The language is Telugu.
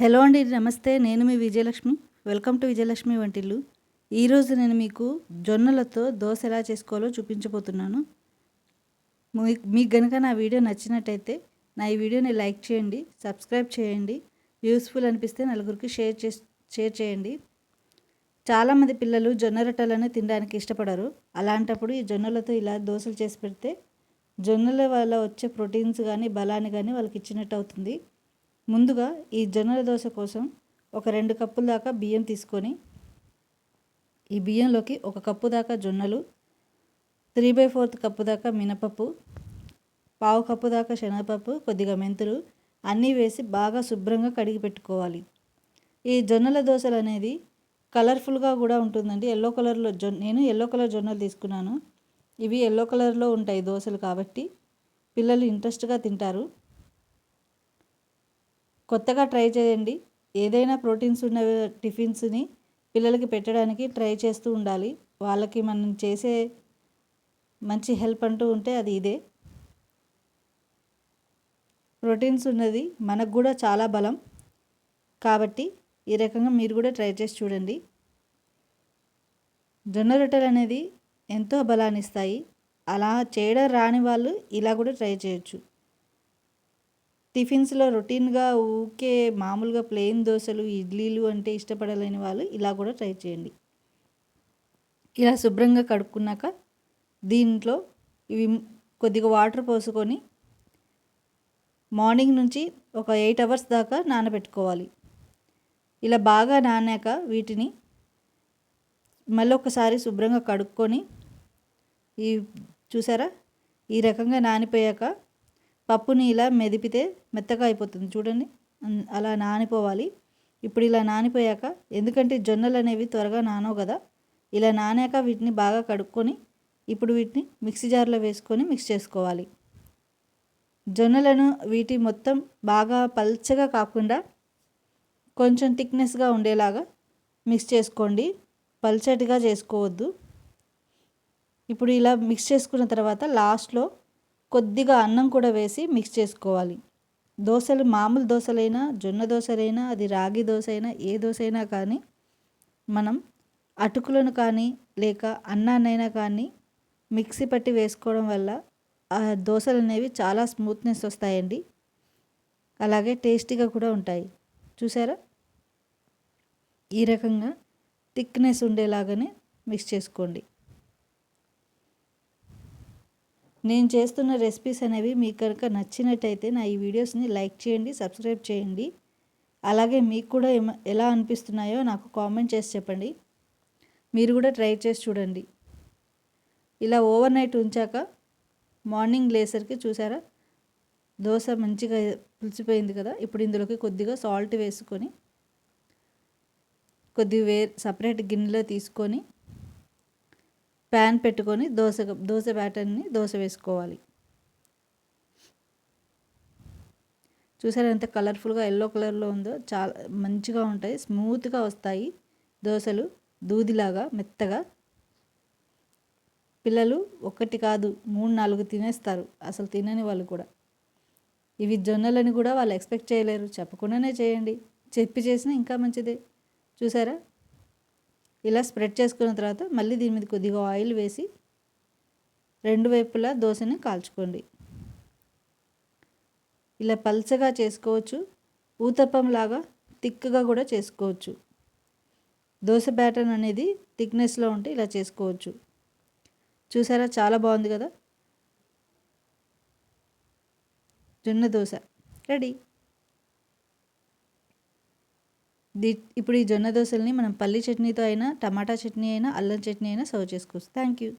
హలో అండి నమస్తే. నేను మీ విజయలక్ష్మి. వెల్కమ్ టు విజయలక్ష్మి వంటిల్లు. ఈరోజు నేను మీకు జొన్నలతో దోశ ఎలా చేసుకోవాలో చూపించబోతున్నాను. మీకు గనుక నా వీడియో నచ్చినట్టయితే నా ఈ వీడియోని లైక్ చేయండి సబ్స్క్రైబ్ చేయండి. యూస్ఫుల్ అనిపిస్తే నలుగురికి షేర్ చే షేర్ చేయండి. చాలామంది పిల్లలు జొన్న రొట్టెలను తినడానికి ఇష్టపడరు. అలాంటప్పుడు ఈ జొన్నలతో ఇలా దోశలు చేసి పెడితే జొన్నల వల్ల వచ్చే ప్రోటీన్స్ కానీ బలాన్ని కానీ వాళ్ళకి ఇచ్చినట్టు అవుతుంది. ముందుగా ఈ జొన్నల దోశ కోసం ఒక రెండు కప్పుల దాకా బియ్యం తీసుకొని ఈ బియ్యంలోకి ఒక కప్పు దాకా జొన్నలు త్రీ బై ఫోర్త్ కప్పు దాకా మినపప్పు పావు కప్పు దాకా శనగపప్పు కొద్దిగా మెంతులు అన్నీ వేసి బాగా శుభ్రంగా కడిగి పెట్టుకోవాలి. ఈ జొన్నల దోశలు అనేది కలర్ఫుల్గా కూడా ఉంటుందండి. ఎల్లో కలర్లో జొ నేను ఎల్లో కలర్ జొన్నలు తీసుకున్నాను. ఇవి ఎల్లో కలర్లో ఉంటాయి దోశలు కాబట్టి పిల్లలు ఇంట్రెస్ట్గా తింటారు. కొత్తగా ట్రై చేయండి. ఏదైనా ప్రోటీన్స్ ఉన్న టిఫిన్స్ని పిల్లలకి పెట్టడానికి ట్రై చేస్తూ ఉండాలి. వాళ్ళకి మనం చేసే మంచి హెల్ప్ అంటూ ఉంటే అది ఇదే. ప్రోటీన్స్ ఉన్నది మనకు కూడా చాలా బలం. కాబట్టి ఈ రకంగా మీరు కూడా ట్రై చేసి చూడండి. జొన్న రొట్టెలు అనేది ఎంతో బలాన్ని ఇస్తాయి. అలా చేయడం రాని వాళ్ళు ఇలా కూడా ట్రై చేయొచ్చు. టిఫిన్స్లో రొటీన్గా ఊకే మామూలుగా ప్లెయిన్ దోశలు ఇడ్లీలు అంటే ఇష్టపడలేని వాళ్ళు ఇలా కూడా ట్రై చేయండి. ఇలా శుభ్రంగా కడుక్కున్నాక దీంట్లో ఇవి కొద్దిగా వాటర్ పోసుకొని మార్నింగ్ నుంచి ఒక ఎయిట్ అవర్స్ దాకా నానబెట్టుకోవాలి. ఇలా బాగా నానాక వీటిని మళ్ళీ ఒకసారి శుభ్రంగా కడుక్కొని ఈ చూసారా? ఈ రకంగా నానిపోయాక పప్పుని ఇలా మెదిపితే మెత్తగా అయిపోతుంది. చూడండి. అలా నానిపోవాలి. ఇప్పుడు ఇలా నానిపోయాక ఎందుకంటే జొన్నలు అనేవి త్వరగా నానవు కదా. ఇలా నానాక వీటిని బాగా కడుక్కొని ఇప్పుడు వీటిని మిక్సీ జార్లో వేసుకొని మిక్స్ చేసుకోవాలి. జొన్నలను వీటి మొత్తం బాగా పల్చగా కాకుండా కొంచెం థిక్నెస్గా ఉండేలాగా మిక్స్ చేసుకోండి. పల్చటిగా చేసుకోవద్దు. ఇప్పుడు ఇలా మిక్స్ చేసుకున్న తర్వాత లాస్ట్లో కొద్దిగా అన్నం కూడా వేసి మిక్స్ చేసుకోవాలి. దోశలు మామూలు దోశలైనా జొన్న దోశలైనా అది రాగి దోశ అయినా ఏ దోశ అయినా కానీ మనం అటుకులను కానీ లేక అన్నాన్నైనా కానీ మిక్సీ పట్టి వేసుకోవడం వల్ల ఆ దోశలు అనేవి చాలా స్మూత్నెస్ వస్తాయండి. అలాగే టేస్టీగా కూడా ఉంటాయి. చూసారా? ఈ రకంగా థిక్నెస్ ఉండేలాగానే మిక్స్ చేసుకోండి. నేను చేస్తున్న రెసిపీస్ అనేవి మీకు కనుక నచ్చినట్టయితే నా ఈ వీడియోస్ని లైక్ చేయండి సబ్స్క్రైబ్ చేయండి. అలాగే మీకు కూడా ఎలా అనిపిస్తున్నాయో నాకు కామెంట్ చేసి చెప్పండి. మీరు కూడా ట్రై చేసి చూడండి. ఇలా ఓవర్ నైట్ ఉంచాక మార్నింగ్ లేసరికి చూసారా? దోశ మంచిగా పులిచిపోయింది కదా? ఇప్పుడు ఇందులోకి కొద్దిగా సాల్ట్ వేసుకొని కొద్దిగా వే సపరేట్ గిన్నెలో తీసుకొని ప్యాన్ పెట్టుకొని దోశ దోశ బ్యాటర్ని దోశ వేసుకోవాలి. చూసారా ఎంత కలర్ఫుల్గా ఎల్లో కలర్లో ఉందో? చాలా మంచిగా ఉంటాయి స్మూత్గా వస్తాయి దోశలు దూదిలాగా మెత్తగా. పిల్లలు ఒకటి కాదు మూడు నాలుగు తినేస్తారు అసలు తినని వాళ్ళు కూడా. ఇవి జొన్నలని కూడా వాళ్ళు ఎక్స్పెక్ట్ చేయలేరు చెప్పకుండానే చేయండి. చెప్పి చేసినా ఇంకా మంచిదే. చూసారా? ఇలా స్ప్రెడ్ చేసుకున్న తర్వాత మళ్ళీ దీని మీద కొద్దిగా ఆయిల్ వేసి రెండు వైపులా దోశని కాల్చుకోండి. ఇలా పల్చగా చేసుకోవచ్చు. ఊతప్పం లాగా థిక్గా కూడా చేసుకోవచ్చు. దోశ బ్యాటర్ అనేది థిక్నెస్లో ఉంటే ఇలా చేసుకోవచ్చు. చూసారా? చాలా బాగుంది కదా? జొన్న దోశ. రెడీ. దీ ఇప్పుడు ఈ జొన్న దోశల్ని మనం పల్లి చట్నీతో అయినా టమాటా చట్నీ అయినా అల్లం చట్నీ అయినా సర్వ్ చేసుకోవచ్చు థ్యాంక్ యూ